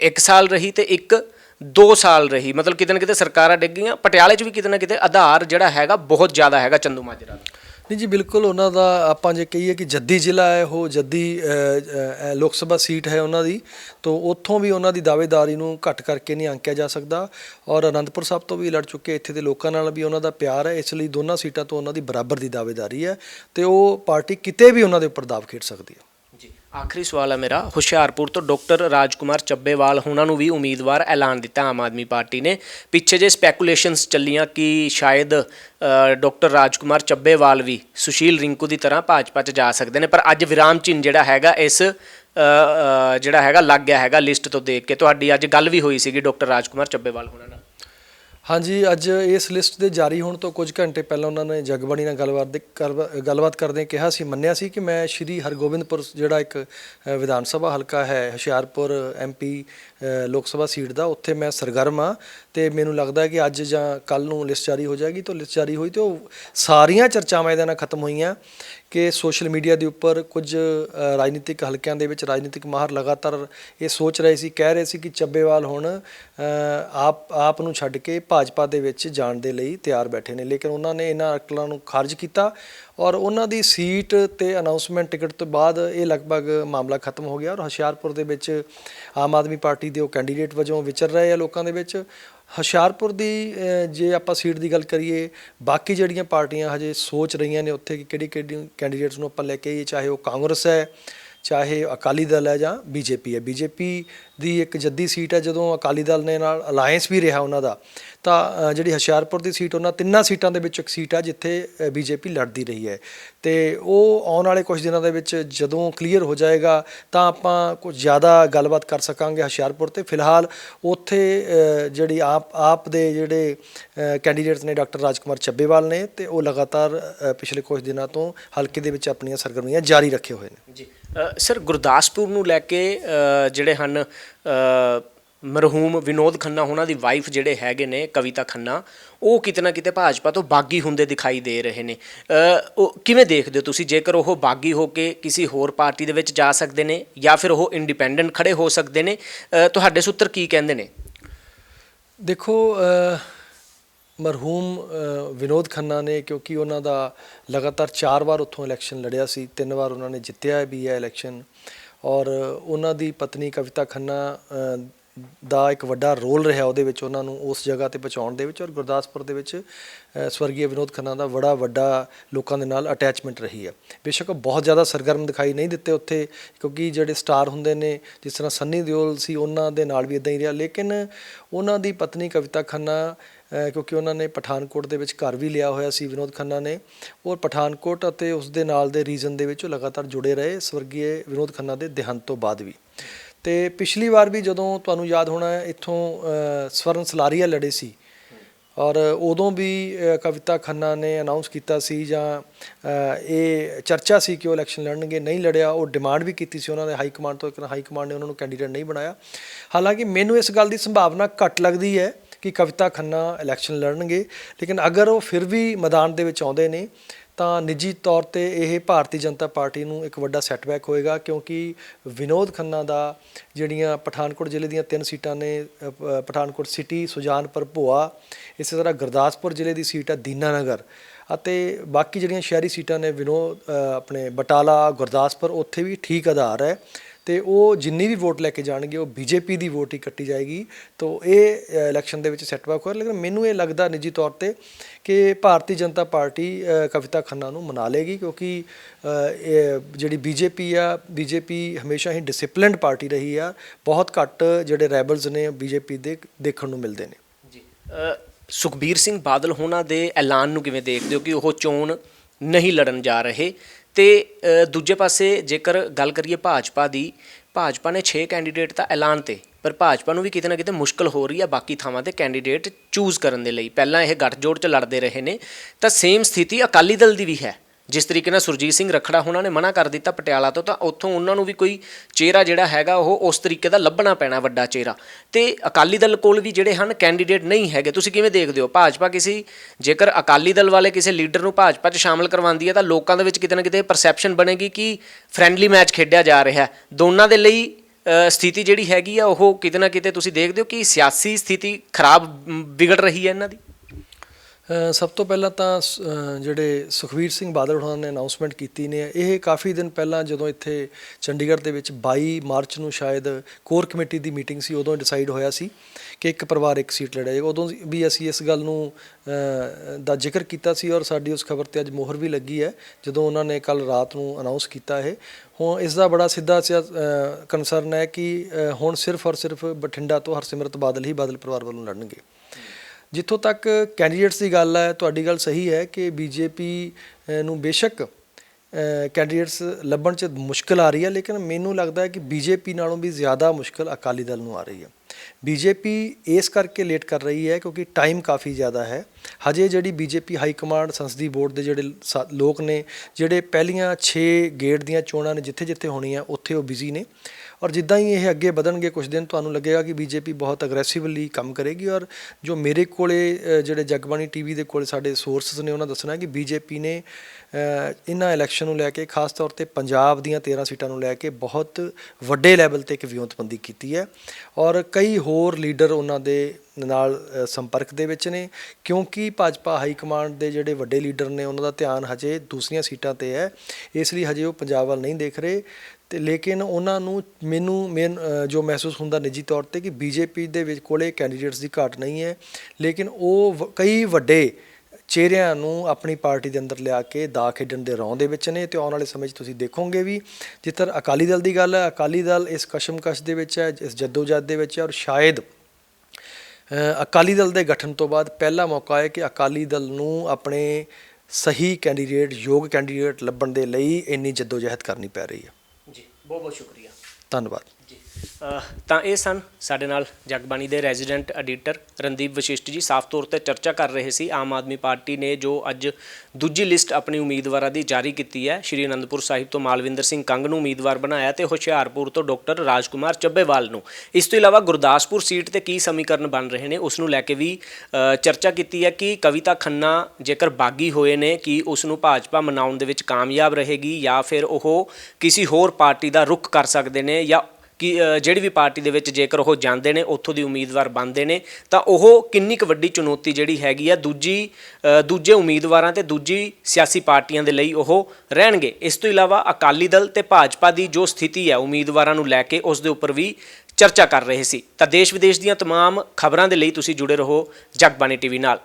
ਇੱਕ ਸਾਲ ਰਹੀ ਤੇ ਇੱਕ 2 ਸਾਲ ਰਹੀ। ਮਤਲਬ ਕਿਤੇ ਨਾ ਕਿਤੇ ਸਰਕਾਰਾਂ ਡਿੱਗ ਗਈਆਂ। ਪਟਿਆਲੇ 'ਚ ਵੀ ਕਿਤੇ ਨਾ ਕਿਤੇ ਆਧਾਰ ਜਿਹੜਾ ਹੈਗਾ ਬਹੁਤ ਜ਼ਿਆਦਾ ਹੈਗਾ ਚੰਦੂ ਮਾਜਰਾ ਦਾ। ਨਹੀਂ ਜੀ, ਬਿਲਕੁਲ ਉਹਨਾਂ ਦਾ ਆਪਾਂ ਜੇ ਕਹੀਏ ਕਿ ਜੱਦੀ ਜ਼ਿਲ੍ਹਾ ਹੈ ਉਹ, ਜੱਦੀ ਲੋਕ ਸਭਾ ਸੀਟ ਹੈ ਉਹਨਾਂ ਦੀ, ਤੋਂ ਉੱਥੋਂ ਵੀ ਉਹਨਾਂ ਦੀ ਦਾਅਵੇਦਾਰੀ ਨੂੰ ਘੱਟ ਕਰਕੇ ਨਹੀਂ ਅੰਕਿਆ ਜਾ ਸਕਦਾ ਔਰ ਅਨੰਦਪੁਰ ਸਾਹਿਬ ਤੋਂ ਵੀ ਲੜ ਚੁੱਕੇ ਇੱਥੇ ਦੇ ਲੋਕਾਂ ਨਾਲ ਵੀ ਉਹਨਾਂ ਦਾ ਪਿਆਰ ਹੈ, ਇਸ ਲਈ ਦੋਨਾਂ ਸੀਟਾਂ ਤੋਂ ਉਹਨਾਂ ਦੀ ਬਰਾਬਰ ਦੀ ਦਾਅਵੇਦਾਰੀ ਹੈ ਤੇ ਉਹ ਪਾਰਟੀ ਕਿਤੇ ਵੀ ਉਹਨਾਂ ਦੇ ਉੱਪਰ ਦਾਅਵ ਖੇਡ ਸਕਦੀ ਹੈ। ਆਖਰੀ ਸਵਾਲ ਹੈ ਮੇਰਾ। ਹੁਸ਼ਿਆਰਪੁਰ ਤੋਂ ਡਾਕਟਰ ਰਾਜਕੁਮਾਰ ਚੱਬੇਵਾਲ ਉਹਨਾਂ ਨੂੰ ਵੀ ਉਮੀਦਵਾਰ ਐਲਾਨ ਦਿੱਤਾ ਆਮ ਆਦਮੀ ਪਾਰਟੀ ਨੇ। ਪਿੱਛੇ ਜੇ ਸਪੈਕੂਲੇਸ਼ਨਸ ਚੱਲੀਆਂ ਕਿ ਸ਼ਾਇਦ ਅ, ਡਾਕਟਰ ਰਾਜਕੁਮਾਰ ਚੱਬੇਵਾਲ ਵੀ ਸੁਸ਼ੀਲ ਰਿੰਕੂ ਦੀ ਤਰ੍ਹਾਂ ਭਾਜਪਾ 'ਚ ਜਾ ਸਕਦੇ ਨੇ। ਪਰ ਅੱਜ ਵਿਰਾਮ ਚਿੰਨ ਜਿਹੜਾ ਹੈਗਾ ਇਸ ਜਿਹੜਾ ਹੈਗਾ ਲੱਗ ਗਿਆ ਹੈਗਾ ਲਿਸਟ ਤੋਂ ਦੇਖ ਕੇ। ਤੁਹਾਡੀ ਅੱਜ ਗੱਲ ਵੀ ਹੋਈ ਸੀਗੀ ਡਾਕਟਰ ਰਾਜਕੁਮਾਰ ਚੱਬੇਵਾਲ ਉਹਨਾਂ ਨਾਲ। ਹਾਂਜੀ, ਅੱਜ ਇਸ ਲਿਸਟ ਦੇ ਜਾਰੀ ਹੋਣ ਤੋਂ ਕੁਝ ਘੰਟੇ ਪਹਿਲਾਂ ਉਹਨਾਂ ਨੇ ਜਗਬਾਣੀ ਨਾਲ ਗੱਲਬਾਤ ਦੇ ਕਰ- ਗੱਲਬਾਤ ਕਰਦੇ ਕਿਹਾ ਸੀ, ਮੰਨਿਆ ਸੀ ਕਿ ਮੈਂ ਸ਼੍ਰੀ ਹਰਗੋਬਿੰਦਪੁਰ ਜਿਹੜਾ ਇੱਕ ਵਿਧਾਨ ਸਭਾ ਹਲਕਾ ਹੈ, ਹੁਸ਼ਿਆਰਪੁਰ ਐਮਪੀ ਲੋਕ ਸਭਾ ਸੀਟ ਦਾ, ਉੱਥੇ ਮੈਂ ਸਰਗਰਮ ਆ ਤੇ ਮੈਨੂੰ ਲੱਗਦਾ ਕਿ ਅੱਜ ਜਾਂ ਕੱਲ ਨੂੰ ਲਿਸਟ ਜਾਰੀ ਹੋ ਜਾਏਗੀ। ਤਾਂ ਲਿਸਟ ਜਾਰੀ ਹੋਈ ਤੇ ਉਹ ਸਾਰੀਆਂ ਚਰਚਾਵਾਂ ਇਹਦੇ ਨਾਲ ਖਤਮ ਹੋਈਆਂ। ਕਿ ਸੋਸ਼ਲ ਮੀਡੀਆ ਦੇ ਉੱਪਰ ਕੁਝ ਰਾਜਨੀਤਿਕ ਹਲਕਿਆਂ ਦੇ ਵਿੱਚ ਰਾਜਨੀਤਿਕ ਮਾਹਰ ਲਗਾਤਾਰ ਇਹ ਸੋਚ ਰਹੇ ਸੀ, ਕਹਿ ਰਹੇ ਸੀ ਕਿ ਚੱਬੇਵਾਲ ਹੁਣ ਆਪ ਆਪ ਨੂੰ ਛੱਡ ਕੇ ਭਾਜਪਾ ਦੇ ਵਿੱਚ ਜਾਣ ਦੇ ਲਈ ਤਿਆਰ ਬੈਠੇ ਨੇ। ਲੇਕਿਨ ਉਹਨਾਂ ਨੇ ਇਹਨਾਂ ਅਕਲਾਂ ਨੂੰ ਖਾਰਜ ਕੀਤਾ ਔਰ ਉਹਨਾਂ ਦੀ ਸੀਟ ਤੇ ਅਨਾਉਂਸਮੈਂਟ ਟਿਕਟ ਤੋਂ ਬਾਅਦ ਇਹ ਲਗਭਗ ਮਾਮਲਾ ਖਤਮ ਹੋ ਗਿਆ ਔਰ ਹੁਸ਼ਿਆਰਪੁਰ ਦੇ ਵਿੱਚ ਆਮ ਆਦਮੀ ਪਾਰਟੀ ਦੇ ਉਹ ਕੈਂਡੀਡੇਟ ਵਜੋਂ ਵਿਚਰ ਰਹੇ ਆ ਲੋਕਾਂ ਦੇ ਵਿੱਚ ਹੁਸ਼ਿਆਰਪੁਰ ਦੀ ਜੇ ਆਪਾਂ ਸੀਟ ਦੀ ਗੱਲ ਕਰੀਏ, ਬਾਕੀ ਜਿਹੜੀਆਂ ਪਾਰਟੀਆਂ ਹਜੇ ਸੋਚ ਰਹੀਆਂ ਨੇ ਉੱਥੇ ਕਿ ਕਿਹੜੀ ਕਿਹੜੀ ਕੈਂਡੀਡੇਟਸ ਨੂੰ ਆਪਾਂ ਲੈ ਕੇ ਆਈਏ, ਚਾਹੇ ਉਹ ਕਾਂਗਰਸ ਹੈ, ਚਾਹੇ ਅਕਾਲੀ ਦਲ ਹੈ ਜਾਂ ਬੀਜੇਪੀ ਹੈ। ਬੀਜੇਪੀ ਦੀ ਇੱਕ ਜੱਦੀ ਸੀਟ ਹੈ, ਜਦੋਂ ਅਕਾਲੀ ਦਲ ਨੇ ਨਾਲ ਅਲਾਈਅੰਸ ਵੀ ਰਿਹਾ ਉਹਨਾਂ ਦਾ ਤਾਂ ਜਿਹੜੀ ਹੁਸ਼ਿਆਰਪੁਰ ਦੀ ਸੀਟ, ਉਹਨਾਂ ਤਿੰਨਾਂ ਸੀਟਾਂ ਦੇ ਵਿੱਚ ਇੱਕ ਸੀਟ ਆ ਜਿੱਥੇ ਬੀਜੇਪੀ ਲੜਦੀ ਰਹੀ ਹੈ। ਤੇ ਉਹ ਆਉਣ ਵਾਲੇ ਕੁਝ ਦਿਨਾਂ ਦੇ ਵਿੱਚ ਜਦੋਂ ਕਲੀਅਰ ਹੋ ਜਾਏਗਾ, ਤਾਂ ਆਪਾਂ ਕੁਝ ਜ਼ਿਆਦਾ ਗੱਲਬਾਤ ਕਰ ਸਕਾਂਗੇ ਹੁਸ਼ਿਆਰਪੁਰ ਤੇ। ਫਿਲਹਾਲ ਉੱਥੇ ਜਿਹੜੀ ਆਪ ਆਪ ਦੇ ਜਿਹੜੇ ਕੈਂਡੀਡੇਟਸ ਨੇ ਡਾਕਟਰ ਰਾਜਕੁਮਾਰ ਚੱਬੇਵਾਲ ਨੇ ਤੇ ਉਹ ਲਗਾਤਾਰ ਪਿਛਲੇ ਕੁਝ ਦਿਨਾਂ ਤੋਂ ਹਲਕੇ ਦੇ ਵਿੱਚ ਆਪਣੀਆਂ ਸਰਗਰਮੀਆਂ ਜਾਰੀ ਰੱਖੇ ਹੋਏ ਨੇ। ਜੀ ਸਰ ਗੁਰਦਾਸਪੁਰ ਨੂੰ ਲੈ ਕੇ ਜਿਹੜੇ ਹਨ ਮਰਹੂਮ ਵਿਨੋਦ ਖੰਨਾ, ਉਹਨਾਂ ਦੀ ਵਾਈਫ ਜਿਹੜੇ ਹੈਗੇ ਨੇ, ਕਵਿਤਾ ਖੰਨਾ, ਉਹ ਕਿਤੇ ਨਾ ਕਿਤੇ ਭਾਜਪਾ ਤੋਂ ਬਾਗੀ ਹੁੰਦੇ ਦਿਖਾਈ ਦੇ ਰਹੇ ਨੇ। ਉਹ ਕਿਵੇਂ ਦੇਖਦੇ ਹੋ ਤੁਸੀਂ? ਜੇਕਰ ਉਹ ਬਾਗੀ ਹੋ ਕੇ ਕਿਸੇ ਹੋਰ ਪਾਰਟੀ ਦੇ ਵਿੱਚ ਜਾ ਸਕਦੇ ਨੇ ਜਾਂ ਫਿਰ ਉਹ ਇੰਡੀਪੈਂਡੈਂਟ ਖੜੇ ਹੋ ਸਕਦੇ ਨੇ ਤੁਹਾਡੇ ਸੂਤਰ ਕੀ ਕਹਿੰਦੇ ਨੇ? ਦੇਖੋ ਮਰਹੂਮ ਵਿਨੋਦ ਖੰਨਾ ਨੇ, ਕਿਉਂਕਿ ਉਹਨਾਂ ਦਾ ਲਗਾਤਾਰ 4 ਵਾਰ ਉੱਥੋਂ ਇਲੈਕਸ਼ਨ ਲੜਿਆ ਸੀ, ਤਿੰਨ ਵਾਰ ਉਹਨਾਂ ਨੇ ਜਿੱਤਿਆ ਵੀ ਹੈ ਇਲੈਕਸ਼ਨ ਔਰ ਉਹਨਾਂ ਦੀ ਪਤਨੀ ਕਵਿਤਾ ਖੰਨਾ ਦਾ ਇੱਕ ਵੱਡਾ ਰੋਲ ਰਿਹਾ ਉਹਦੇ ਵਿੱਚ ਉਹਨਾਂ ਨੂੰ ਉਸ ਜਗ੍ਹਾ ਤੇ ਪਹੁੰਚਾਉਣ ਦੇ ਵਿੱਚ ਔਰ ਗੁਰਦਾਸਪੁਰ ਦੇ ਵਿੱਚ ਅ, ਸਵਰਗੀ ਵਿਨੋਦ ਖੰਨਾ ਦਾ ਬੜਾ ਵੱਡਾ ਲੋਕਾਂ ਦੇ ਨਾਲ ਅਟੈਚਮੈਂਟ ਰਹੀ ਹੈ। ਬੇਸ਼ੱਕ ਬਹੁਤ ਜ਼ਿਆਦਾ ਸਰਗਰਮ ਦਿਖਾਈ ਨਹੀਂ ਦਿੱਤੇ ਉੱਥੇ ਕਿਉਂਕਿ ਜਿਹੜੇ ਸਟਾਰ ਹੁੰਦੇ ਨੇ ਜਿਸ ਤਰ੍ਹਾਂ ਸੰਨੀ ਦਿਓਲ ਸੀ ਉਹਨਾਂ ਦੇ ਨਾਲ ਵੀ ਇਦਾਂ ਹੀ ਰਿਹਾ। ਲੇਕਿਨ ਉਹਨਾਂ ਦੀ ਪਤਨੀ ਕਵਿਤਾ ਖੰਨਾ ਕਿਉਂਕਿ ਉਹਨਾਂ ਨੇ ਪਠਾਨਕੋਟ ਦੇ ਵਿੱਚ ਘਰ ਵੀ ਲਿਆ ਹੋਇਆ ਸੀ ਵਿਨੋਦ ਖੰਨਾ ਨੇ ਔਰ ਪਠਾਨਕੋਟ ਅਤੇ ਉਸ ਦੇ ਨਾਲ ਦੇ ਰੀਜਨ ਦੇ ਵਿੱਚ ਉਹ ਲਗਾਤਾਰ ਜੁੜੇ ਰਹੇ ਸਵਰਗੀ ਵਿਨੋਦ ਖੰਨਾ ਦੇ ਦੇਹਾਂਤ ਤੋਂ ਬਾਅਦ ਵੀ। ਤੇ ਪਿਛਲੀ ਵਾਰ ਵੀ ਜਦੋਂ ਤੁਹਾਨੂੰ ਯਾਦ ਹੋਣਾ ਇੱਥੋਂ ਸਵਰਨ ਸਲਾਰੀਆ ਲੜੇ ਸੀ। ਔਰ ਉਦੋਂ ਵੀ ਕਵਿਤਾ ਖੰਨਾ ਨੇ ਅਨਾਉਂਸ ਕੀਤਾ ਸੀ ਜਾਂ ਇਹ ਚਰਚਾ ਸੀ ਕਿ ਉਹ ਇਲੈਕਸ਼ਨ ਲੜਨਗੇ, ਨਹੀਂ ਲੜਿਆ, ਉਹ ਡਿਮਾਂਡ ਵੀ ਕੀਤੀ ਸੀ ਉਹਨਾਂ ਦੇ ਹਾਈ ਕਮਾਂਡ ਤੋਂ ਇੱਕ ਹਾਈ ਕਮਾਂਡ ਨੇ ਉਹਨਾਂ ਨੂੰ ਕੈਂਡੀਡੇਟ ਨਹੀਂ ਬਣਾਇਆ। ਹਾਲਾਂਕਿ ਮੈਨੂੰ ਇਸ ਗੱਲ ਦੀ ਸੰਭਾਵਨਾ ਘੱਟ ਲੱਗਦੀ ਹੈ ਕਿ ਕਵਿਤਾ ਖੰਨਾ ਇਲੈਕਸ਼ਨ ਲੜਨਗੇ, ਲੇਕਿਨ ਅਗਰ ਉਹ ਫਿਰ ਵੀ ਮੈਦਾਨ ਦੇ ਵਿੱਚ ਆਉਂਦੇ ਨੇ ਤਾਂ ਨਿੱਜੀ ਤੌਰ ਤੇ ਇਹ ਭਾਰਤੀ ਜਨਤਾ ਪਾਰਟੀ ਨੂੰ ਇੱਕ ਵੱਡਾ ਸੈਟਬੈਕ ਹੋਏਗਾ ਕਿਉਂਕਿ ਵਿਨੋਦ ਖੰਨਾ ਦਾ ਜਿਹੜੀਆਂ ਪਠਾਨਕੋਟ ਜ਼ਿਲ੍ਹੇ ਦੀਆਂ ਤਿੰਨ ਸੀਟਾਂ ਨੇ ਪਠਾਨਕੋਟ ਸਿਟੀ, ਸੁਜਾਨਪੁਰ, ਭੋਆ, ਇਸੇ ਤਰ੍ਹਾਂ ਗੁਰਦਾਸਪੁਰ ਜ਼ਿਲ੍ਹੇ ਦੀ ਸੀਟ ਹੈ ਦੀਨਾਨਗਰ ਅਤੇ ਬਾਕੀ ਜਿਹੜੀਆਂ ਸ਼ਹਿਰੀ ਸੀਟਾਂ ਨੇ, ਵਿਨੋਦ ਆਪਣੇ ਬਟਾਲਾ, ਗੁਰਦਾਸਪੁਰ, ਉੱਥੇ ਵੀ ਠੀਕ ਆਧਾਰ ਹੈ। ਤੇ ਉਹ ਜਿੰਨੀ ਵੀ ਵੋਟ ਲੈ ਕੇ ਜਾਣਗੇ ਉਹ ਬੀਜੇਪੀ ਦੀ ਵੋਟ ਹੀ ਕੱਟੀ ਜਾਏਗੀ। ਤੋਂ ਇਹ ਇਲੈਕਸ਼ਨ ਦੇ ਵਿੱਚ ਸੈਟਬੈਕ ਹੋਇਆ ਲੇਕਿਨ ਮੈਨੂੰ ਇਹ ਲੱਗਦਾ ਨਿੱਜੀ ਤੌਰ ਤੇ ਕਿ ਭਾਰਤੀ ਜਨਤਾ ਪਾਰਟੀ ਕਵਿਤਾ ਖੰਨਾ ਨੂੰ ਮਨਾ ਲੇਗੀ ਕਿਉਂਕਿ ਅ, ਇਹ ਜਿਹੜੀ ਬੀਜੇਪੀ ਆ ਬੀਜੇਪੀ ਹਮੇਸ਼ਾ ਹੀ ਡਿਸਪਲਿਨਡ ਪਾਰਟੀ ਰਹੀ ਆ। ਬਹੁਤ ਘੱਟ ਜਿਹੜੇ ਰੈਬਲਸ ਨੇ ਬੀਜੇਪੀ ਦੇ ਦੇਖਣ ਨੂੰ ਮਿਲਦੇ ਨੇ। ਜੀ ਸੁਖਬੀਰ ਸਿੰਘ ਬਾਦਲ ਹੋਣਾ ਦੇ ਐਲਾਨ ਨੂੰ ਕਿਵੇਂ ਦੇਖਦੇ ਹੋ? ਕਿ ਉਹ ਚੋਣ ਨਹੀਂ ਲੜਨ ਜਾ ਰਹੇ। ਤੇ ਦੂਜੇ ਪਾਸੇ ਜੇਕਰ ਗੱਲ ਕਰੀਏ ਭਾਜਪਾ ਦੀ, ਭਾਜਪਾ ਨੇ 6 ਕੈਂਡੀਡੇਟ ਤਾਂ ਐਲਾਨ ਤੇ, ਪਰ ਭਾਜਪਾ ਨੂੰ ਵੀ ਕਿਤੇ ਨਾ ਕਿਤੇ ਮੁਸ਼ਕਲ ਹੋ ਰਹੀ ਹੈ ਬਾਕੀ ਥਾਵਾਂ ਤੇ ਕੈਂਡੀਡੇਟ ਚੂਜ਼ ਕਰਨ ਦੇ ਲਈ। ਪਹਿਲਾਂ ਇਹ ਗੱਠਜੋੜ 'ਚ ਲੜਦੇ ਰਹੇ ਨੇ, ਤਾਂ ਸੇਮ ਸਥਿਤੀ ਅਕਾਲੀ ਦਲ ਦੀ ਵੀ ਹੈ। ਜਿਸ ਤਰੀਕੇ ਨਾਲ ਸੁਰਜੀਤ ਸਿੰਘ ਰਖੜਾ ਉਹਨਾਂ ਨੇ ਮਨਾ ਕਰ ਦਿੱਤਾ ਪਟਿਆਲਾ ਤੋਂ, ਤਾਂ ਉੱਥੋਂ ਉਹਨਾਂ ਨੂੰ ਵੀ ਕੋਈ ਚਿਹਰਾ ਜਿਹੜਾ ਹੈਗਾ ਉਹ ਉਸ ਤਰੀਕੇ ਦਾ ਲੱਭਣਾ ਪੈਣਾ ਵੱਡਾ ਚਿਹਰਾ। ਤੇ ਅਕਾਲੀ ਦਲ ਕੋਲ ਵੀ ਜਿਹੜੇ ਹਨ ਕੈਂਡੀਡੇਟ ਨਹੀਂ ਹੈਗੇ। ਤੁਸੀਂ ਕਿਵੇਂ ਦੇਖਦੇ ਹੋ? ਭਾਜਪਾ ਕਿਸੇ, ਜੇਕਰ ਅਕਾਲੀ ਦਲ ਵਾਲੇ ਕਿਸੇ ਲੀਡਰ ਨੂੰ ਭਾਜਪਾ 'ਚ ਸ਼ਾਮਲ ਕਰਵਾਉਂਦੀ ਹੈ, ਤਾਂ ਲੋਕਾਂ ਦੇ ਵਿੱਚ ਕਿਤੇ ਨਾ ਕਿਤੇ ਪਰਸੈਪਸ਼ਨ ਬਣੇਗੀ ਕਿ ਫ੍ਰੈਂਡਲੀ ਮੈਚ ਖੇਡਿਆ ਜਾ ਰਿਹਾ ਦੋਨਾਂ ਦੇ ਲਈ ਸਥਿਤੀ ਜਿਹੜੀ ਹੈਗੀ ਆ, ਉਹ ਕਿਤੇ ਨਾ ਕਿਤੇ ਤੁਸੀਂ ਦੇਖਦੇ ਹੋ ਕਿ ਸਿਆਸੀ ਸਥਿਤੀ ਖਰਾਬ ਵਿਗੜ ਰਹੀ ਹੈ ਇਹਨਾਂ ਦੀ। ਸਭ ਤੋਂ ਪਹਿਲਾਂ ਤਾਂ ਸ- ਜਿਹੜੇ ਸੁਖਵੀਰ ਸਿੰਘ ਬਾਦਲ ਉਹਨਾਂ ਨੇ ਅਨਾਉਂਸਮੈਂਟ ਕੀਤੀ ਨੇ, ਇਹ ਕਾਫੀ ਦਿਨ ਪਹਿਲਾਂ ਜਦੋਂ ਇੱਥੇ ਚੰਡੀਗੜ੍ਹ ਦੇ ਵਿੱਚ 22 ਮਾਰਚ ਨੂੰ ਸ਼ਾਇਦ ਕੋਰ ਕਮੇਟੀ ਦੀ ਮੀਟਿੰਗ ਸੀ, ਉਦੋਂ ਡਿਸਾਈਡ ਹੋਇਆ ਸੀ ਕਿ ਇੱਕ ਪਰਿਵਾਰ ਇੱਕ ਸੀਟ ਲੜਿਆ ਉਦੋਂ ਵੀ ਅਸੀਂ ਇਸ ਗੱਲ ਨੂੰ ਦਾ ਜ਼ਿਕਰ ਕੀਤਾ ਸੀ ਔਰ ਸਾਡੀ ਉਸ ਖਬਰ ਤੇ ਅੱਜ ਮੋਹਰ ਵੀ ਲੱਗੀ ਹੈ, ਜਦੋਂ ਉਹਨਾਂ ਨੇ ਕੱਲ ਰਾਤ ਨੂੰ ਅਨਾਉਂਸ ਕੀਤਾ ਇਹ। ਹੁਣ ਇਸ ਦਾ ਬੜਾ ਸਿੱਧਾ ਕੰਸਰਨ ਹੈ ਕਿ ਹੁਣ ਸਿਰਫ ਔਰ ਸਿਰਫ ਬਠਿੰਡਾ ਤੋਂ ਹਰਸਿਮਰਤ ਬਾਦਲ ਹੀ ਬਾਦਲ ਪਰਿਵਾਰ ਵੱਲੋਂ ਲੜਨਗੇ। ਜਿੱਥੋਂ ਤੱਕ ਕੈਂਡੀਡੇਟਸ ਦੀ ਗੱਲ ਹੈ ਤੁਹਾਡੀ ਗੱਲ ਸਹੀ ਹੈ ਕਿ ਬੀਜੇਪੀ ਨੂੰ ਬੇਸ਼ੱਕ ਕੈਂਡੀਡੇਟਸ ਲੱਭਣ 'ਚ ਮੁਸ਼ਕਲ ਆ ਰਹੀ ਹੈ, ਲੇਕਿਨ ਮੈਨੂੰ ਲੱਗਦਾ ਹੈ ਕਿ ਬੀਜੇਪੀ ਨਾਲੋਂ ਵੀ ਜ਼ਿਆਦਾ ਮੁਸ਼ਕਲ ਅਕਾਲੀ ਦਲ ਨੂੰ ਆ ਰਹੀ ਹੈ। ਬੀਜੇਪੀ ਇਸ ਕਰਕੇ ਲੇਟ ਕਰ ਰਹੀ ਹੈ ਕਿਉਂਕਿ ਟਾਈਮ ਕਾਫੀ ਜ਼ਿਆਦਾ ਹੈ। ਹਜੇ ਜਿਹੜੀ ਬੀਜੇਪੀ ਹਾਈ ਕਮਾਂਡ ਸੰਸਦੀ ਬੋਰਡ ਦੇ ਜਿਹੜੇ ਸਾ- ਲੋਕ ਨੇ, ਜਿਹੜੇ ਪਹਿਲੀਆਂ 6 ਗੇਟ ਦੀਆਂ ਚੋਣਾਂ ਨੇ ਜਿੱਥੇ-ਜਿੱਥੇ ਹੋਣੀਆਂ, ਉੱਥੇ ਉਹ ਬਿਜ਼ੀ ਨੇ। ਔਰ ਜਿੱਦਾਂ ਹੀ ਇਹ ਅੱਗੇ ਵਧਣਗੇ ਕੁਝ ਦਿਨ ਤੁਹਾਨੂੰ ਲੱਗੇਗਾ ਕਿ ਬੀਜੇਪੀ ਬਹੁਤ ਅਗਰੈਸਿਵਲੀ ਕੰਮ ਕਰੇਗੀ। ਔਰ ਜੋ ਮੇਰੇ ਕੋਲੇ ਜਿਹੜੇ ਜਗਬਾਣੀ ਟੀਵੀ ਦੇ ਕੋਲ ਸਾਡੇ ਸੋਰਸਸ ਨੇ, ਉਹਨਾਂ ਦੱਸਣਾ ਕਿ ਬੀਜੇਪੀ ਨੇ ਇਹਨਾਂ ਇਲੈਕਸ਼ਨ ਨੂੰ ਲੈ ਕੇ, ਖਾਸ ਤੌਰ ਤੇ ਪੰਜਾਬ ਦੀਆਂ 13 ਸੀਟਾਂ ਨੂੰ ਲੈ ਕੇ ਬਹੁਤ ਵੱਡੇ ਲੈਵਲ ਤੇ ਇੱਕ ਵਿਉਂਤਬੰਦੀ ਕੀਤੀ ਹੈ। ਔਰ ਕਈ ਹੋ ਹੋਰ ਲੀਡਰ ਉਹਨਾਂ ਦੇ ਨਾਲ ਸੰਪਰਕ ਦੇ ਵਿੱਚ ਨੇ। ਕਿਉਂਕਿ ਭਾਜਪਾ ਹਾਈ ਕਮਾਂਡ ਦੇ ਜਿਹੜੇ ਵੱਡੇ ਲੀਡਰ ਨੇ, ਉਹਨਾਂ ਦਾ ਧਿਆਨ ਹਜੇ ਦੂਸਰੀਆਂ ਸੀਟਾਂ ਤੇ ਹੈ। ਇਸ ਲਈ ਹਜੇ ਉਹ ਪੰਜਾਬ ਵੱਲ ਨਹੀਂ ਦੇਖ ਰਹੇ। ਤੇ ਲੇਕਿਨ ਉਹਨਾਂ ਨੂੰ ਮੈਨੂੰ ਮੇਨ ਜੋ ਮਹਿਸੂਸ ਹੁੰਦਾ ਨਿੱਜੀ ਤੌਰ ਤੇ ਕਿ ਬੀਜੇਪੀ ਦੇ ਵਿੱਚ ਕੋਲੇ ਕੈਂਡੀਡੇਟਸ ਦੀ ਘਾਟ ਨਹੀਂ ਹੈ। ਲੇਕਿਨ ਉਹ ਵ- ਕਈ ਵੱਡੇ ਚਿਹਰਿਆਂ ਨੂੰ ਆਪਣੀ ਪਾਰਟੀ ਦੇ ਅੰਦਰ ਲਿਆ ਕੇ ਦਾ ਖੇਡਣ ਦੇ ਰੌਂ ਦੇ ਵਿੱਚ ਨੇ ਤੇ ਆਉਣ ਵਾਲੇ ਸਮੇਂ 'ਚ ਤੁਸੀਂ ਦੇਖੋਗੇ ਵੀ ਜਿੱਧਰ ਅਕਾਲੀ ਦਲ ਦੀ ਗੱਲ ਹੈ ਅਕਾਲੀ ਦਲ ਇਸ ਕਸ਼ਮਕਸ਼ ਦੇ ਵਿੱਚ ਹੈ ਇਸ ਜਦੋਜਹਿਦ ਦੇ ਵਿੱਚ ਹੈ ਔਰ ਸ਼ਾਇਦ ਅਕਾਲੀ ਦਲ ਦੇ ਗਠਨ ਤੋਂ ਬਾਅਦ ਪਹਿਲਾ ਮੌਕਾ ਹੈ ਕਿ ਅਕਾਲੀ ਦਲ ਨੂੰ ਆਪਣੇ ਸਹੀ ਕੈਂਡੀਡੇਟ ਯੋਗ ਕੈਂਡੀਡੇਟ ਲੱਭਣ ਦੇ ਲਈ ਇੰਨੀ ਜਦੋਜਹਿਦ ਕਰਨੀ ਪੈ ਰਹੀ ਹੈ। ਜੀ ਬਹੁਤ ਬਹੁਤ ਸ਼ੁਕਰੀਆ। ਧੰਨਵਾਦ। ਤਾਂ ਇਹ ਸਨ ਸਾਡੇ ਨਾਲ ਜਗਬਾਣੀ ਦੇ ਰੈਜ਼ੀਡੈਂਟ ਐਡੀਟਰ ਰਣਦੀਪ ਵਸ਼ਿਸ਼ਟ ਜੀ। ਸਾਫ਼ ਤੌਰ ਤੇ ਚਰਚਾ ਕਰ ਰਹੇ ਸੀ ਆਮ ਆਦਮੀ ਪਾਰਟੀ ਨੇ ਜੋ ਅੱਜ ਦੂਜੀ ਲਿਸਟ ਆਪਣੀ ਉਮੀਦਵਾਰਾਂ ਦੀ ਜਾਰੀ ਕੀਤੀ ਹੈ। ਸ਼੍ਰੀ ਅਨੰਦਪੁਰ ਸਾਹਿਬ ਤੋਂ ਮਾਲਵਿੰਦਰ ਸਿੰਘ ਕੰਗ ਨੂੰ ਉਮੀਦਵਾਰ ਬਣਾਇਆ ਤੇ ਹੁਸ਼ਿਆਰਪੁਰ ਤੋਂ ਡਾਕਟਰ ਰਾਜਕੁਮਾਰ ਚੱਬੇਵਾਲ ਨੂੰ। ਇਸ ਤੋਂ ਇਲਾਵਾ ਗੁਰਦਾਸਪੁਰ ਸੀਟ ਤੇ ਕੀ ਸਮੀਕਰਨ ਬਣ ਰਹੇ ਨੇ ਉਸ ਨੂੰ ਲੈ ਕੇ ਵੀ ਚਰਚਾ ਕੀਤੀ ਹੈ ਕਿ ਕਵਿਤਾ ਖੰਨਾ ਜੇਕਰ ਬਾਗੀ ਹੋਏ ਨੇ ਕਿ ਉਸ ਨੂੰ ਭਾਜਪਾ ਮਨਾਉਣ ਦੇ ਵਿੱਚ ਕਾਮਯਾਬ ਰਹੇਗੀ ਜਾਂ ਫਿਰ ਉਹ ਕਿਸੇ ਹੋਰ ਪਾਰਟੀ ਦਾ ਰੁਖ ਕਰ ਸਕਦੇ ਨੇ ਜਾਂ ਕਿ ਅ, ਜਿਹੜੀ ਵੀ ਪਾਰਟੀ ਦੇ ਵਿੱਚ ਜੇਕਰ ਉਹ ਜਾਂਦੇ ਨੇ ਉੱਥੋਂ ਦੀ ਉਮੀਦਵਾਰ ਬਣਦੇ ਨੇ ਤਾਂ ਉਹ ਕਿੰਨੀ ਕੁ ਵੱਡੀ ਚੁਣੌਤੀ ਜਿਹੜੀ ਹੈਗੀ ਆ ਦੂਜੀ ਅ, ਦੂਜੇ ਉਮੀਦਵਾਰਾਂ ਤੇ ਦੂਜੀ ਸਿਆਸੀ ਪਾਰਟੀਆਂ ਦੇ ਲਈ ਉਹ ਰਹਿਣਗੇ ਇਸ ਤੋਂ ਇਲਾਵਾ ਅਕਾਲੀ ਦਲ ਤੇ ਭਾਜਪਾ ਦੀ ਜੋ ਸਥਿਤੀ ਹੈ ਉਮੀਦਵਾਰਾਂ ਨੂੰ ਲੈ ਕੇ ਉਸ ਦੇ ਉੱਪਰ ਵੀ ਚਰਚਾ ਕਰ ਰਹੇ ਸੀ ਤਾਂ ਦੇਸ਼ ਵਿਦੇਸ਼ ਦੀਆਂ तमाम ਖਬਰਾਂ ਦੇ ਲਈ ਤੁਸੀਂ ਜੁੜੇ ਰਹੋ ਜਗਬਾਣੀ ਟੀਵੀ ਨਾਲ